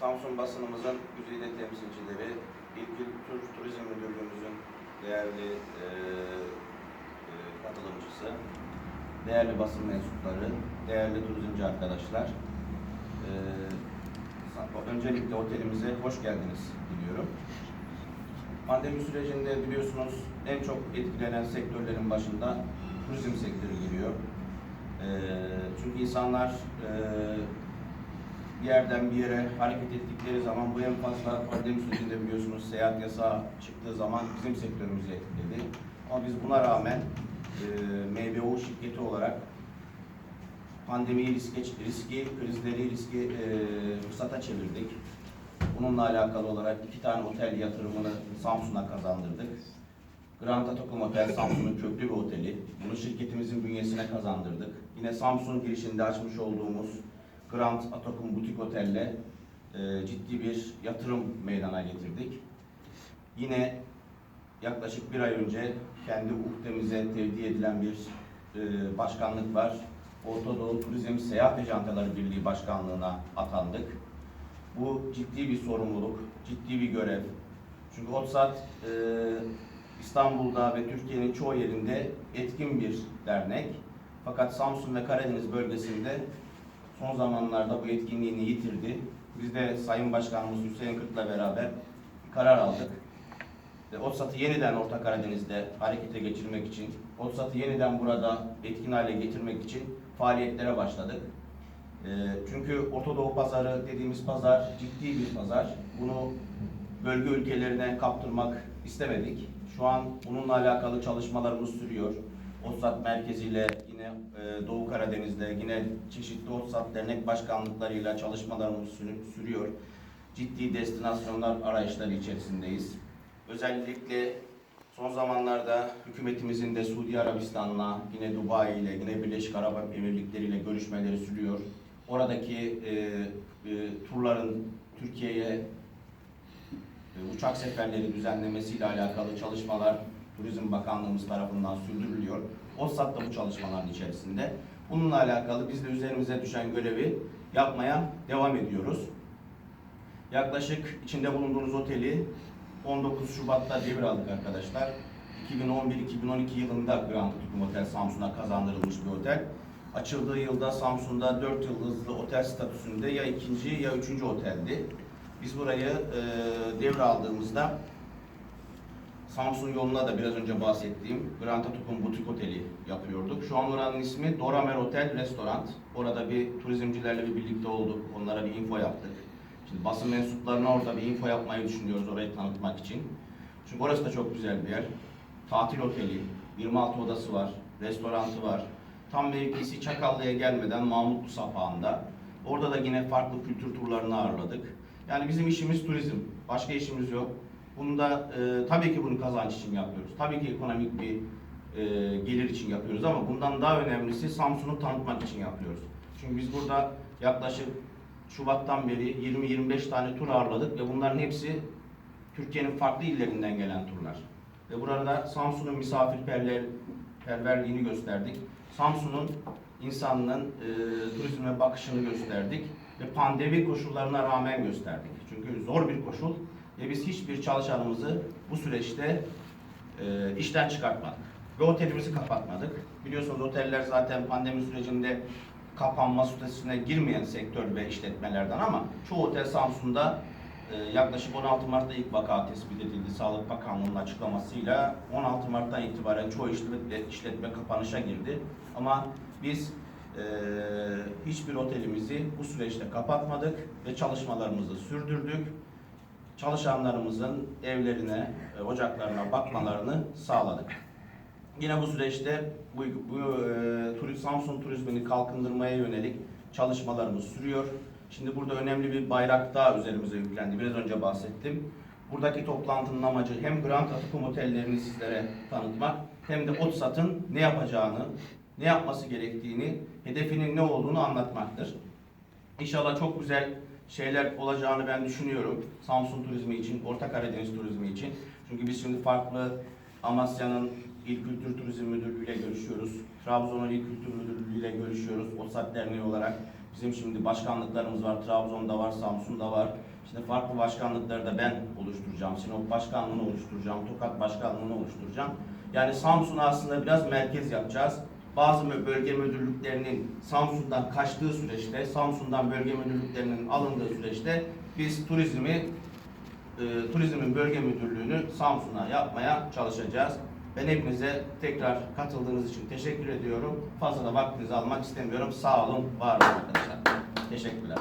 Samsun basınımızın güzide temsilcileri, İl Kültür Turizm Müdürlüğümüzün değerli e, e, katılımcısı, değerli basın mensupları, değerli turizmci arkadaşlar. E, öncelikle otelimize hoş geldiniz diliyorum. Pandemi sürecinde biliyorsunuz en çok etkilenen sektörlerin başında turizm sektörü geliyor. E, çünkü insanlar e, bir yerden bir yere hareket ettikleri zaman bu en fazla pandemi sürecinde biliyorsunuz seyahat yasağı çıktığı zaman bizim sektörümüzü etkiledi. Ama biz buna rağmen e, MBO şirketi olarak pandemiyi riske, riski, krizleri riski e, fırsata çevirdik. Bununla alakalı olarak iki tane otel yatırımını Samsun'a kazandırdık. Grand Atakum Otel Samsun'un köklü bir oteli. Bunu şirketimizin bünyesine kazandırdık. Yine Samsun girişinde açmış olduğumuz Grand Atakum Butik Otel'le e, ciddi bir yatırım meydana getirdik. Yine yaklaşık bir ay önce kendi uhdemize tevdi edilen bir e, başkanlık var. Orta Doğu Turizm Seyahat Ajantaları Birliği Başkanlığı'na atandık. Bu ciddi bir sorumluluk, ciddi bir görev. Çünkü OTSAT e, İstanbul'da ve Türkiye'nin çoğu yerinde etkin bir dernek. Fakat Samsun ve Karadeniz bölgesinde son zamanlarda bu etkinliğini yitirdi. Biz de Sayın Başkanımız Hüseyin Kırk'la beraber karar aldık. Ve OTSAT'ı yeniden Orta Karadeniz'de harekete geçirmek için, OTSAT'ı yeniden burada etkin hale getirmek için faaliyetlere başladık. Ee, Çünkü Orta Doğu pazarı dediğimiz pazar ciddi bir pazar. Bunu bölge ülkelerine kaptırmak istemedik. Şu an bununla alakalı çalışmalarımız sürüyor. OSAT merkeziyle yine e, Doğu Karadeniz'de yine çeşitli OSAT dernek başkanlıklarıyla çalışmalarımız sürü- sürüyor. Ciddi destinasyonlar arayışları içerisindeyiz. Özellikle son zamanlarda hükümetimizin de Suudi Arabistan'la, yine Dubai ile, yine Birleşik Arap Emirlikleri ile görüşmeleri sürüyor. Oradaki e, e, turların Türkiye'ye e, uçak seferleri düzenlemesiyle alakalı çalışmalar Turizm Bakanlığımız tarafından sürdürülüyor. OSAT da bu çalışmaların içerisinde. Bununla alakalı biz de üzerimize düşen görevi yapmaya devam ediyoruz. Yaklaşık içinde bulunduğunuz oteli 19 Şubat'ta devraldık arkadaşlar. 2011-2012 yılında Grand Tutum Otel Samsun'a kazandırılmış bir otel. Açıldığı yılda Samsun'da 4 yıldızlı otel statüsünde ya ikinci ya üçüncü oteldi. Biz burayı e, devraldığımızda Samsun yoluna da biraz önce bahsettiğim Grand Atukun Butik Oteli yapıyorduk. Şu an oranın ismi Doramer Otel Restaurant. Orada bir turizmcilerle bir birlikte olduk. Onlara bir info yaptık. Şimdi basın mensuplarına orada bir info yapmayı düşünüyoruz orayı tanıtmak için. Çünkü orası da çok güzel bir yer. Tatil oteli, 26 odası var, restorantı var. Tam mevkisi Çakallı'ya gelmeden Mahmutlu Sapağı'nda. Orada da yine farklı kültür turlarını ağırladık. Yani bizim işimiz turizm. Başka işimiz yok. Bunu da e, tabii ki bunu kazanç için yapıyoruz. Tabii ki ekonomik bir e, gelir için yapıyoruz ama bundan daha önemlisi Samsun'u tanıtmak için yapıyoruz. Çünkü biz burada yaklaşık Şubat'tan beri 20-25 tane tur ağırladık ve bunların hepsi Türkiye'nin farklı illerinden gelen turlar. Ve burada Samsun'un misafirperverliğini gösterdik. Samsun'un insanının e, turizme bakışını gösterdik ve pandemi koşullarına rağmen gösterdik. Çünkü zor bir koşul ve biz hiçbir çalışanımızı bu süreçte e, işten çıkartmadık. Ve otelimizi kapatmadık. Biliyorsunuz oteller zaten pandemi sürecinde kapanma süresine girmeyen sektör ve işletmelerden ama çoğu otel Samsun'da e, yaklaşık 16 Mart'ta ilk vaka tespit edildi. Sağlık Bakanlığı'nın açıklamasıyla 16 Mart'tan itibaren çoğu işletme, işletme kapanışa girdi. Ama biz e, hiçbir otelimizi bu süreçte kapatmadık ve çalışmalarımızı sürdürdük. Çalışanlarımızın evlerine, e, ocaklarına bakmalarını sağladık. Yine bu süreçte bu, bu e, Samsun turizmini kalkındırmaya yönelik çalışmalarımız sürüyor. Şimdi burada önemli bir bayrak daha üzerimize yüklendi. Biraz önce bahsettim. Buradaki toplantının amacı hem Grand Atakum otellerini sizlere tanıtmak hem de OTSAT'ın ne yapacağını, ne yapması gerektiğini, hedefinin ne olduğunu anlatmaktır. İnşallah çok güzel şeyler olacağını ben düşünüyorum. Samsun turizmi için, Orta Karadeniz turizmi için. Çünkü biz şimdi farklı Amasya'nın İl Kültür Turizm Müdürlüğü ile görüşüyoruz. Trabzon'un İl Kültür Müdürlüğü ile görüşüyoruz. OSAT Derneği olarak. Bizim şimdi başkanlıklarımız var. Trabzon'da var, Samsun'da var. Şimdi farklı başkanlıkları da ben oluşturacağım. Sinop başkanlığını oluşturacağım. Tokat başkanlığını oluşturacağım. Yani Samsun'u aslında biraz merkez yapacağız. Bazı bölge müdürlüklerinin Samsun'dan kaçtığı süreçte, Samsun'dan bölge müdürlüklerinin alındığı süreçte biz turizmi e, turizmin bölge müdürlüğünü Samsun'a yapmaya çalışacağız. Ben hepinize tekrar katıldığınız için teşekkür ediyorum. Fazla da vaktinizi almak istemiyorum. Sağ olun, var olun arkadaşlar. Teşekkürler.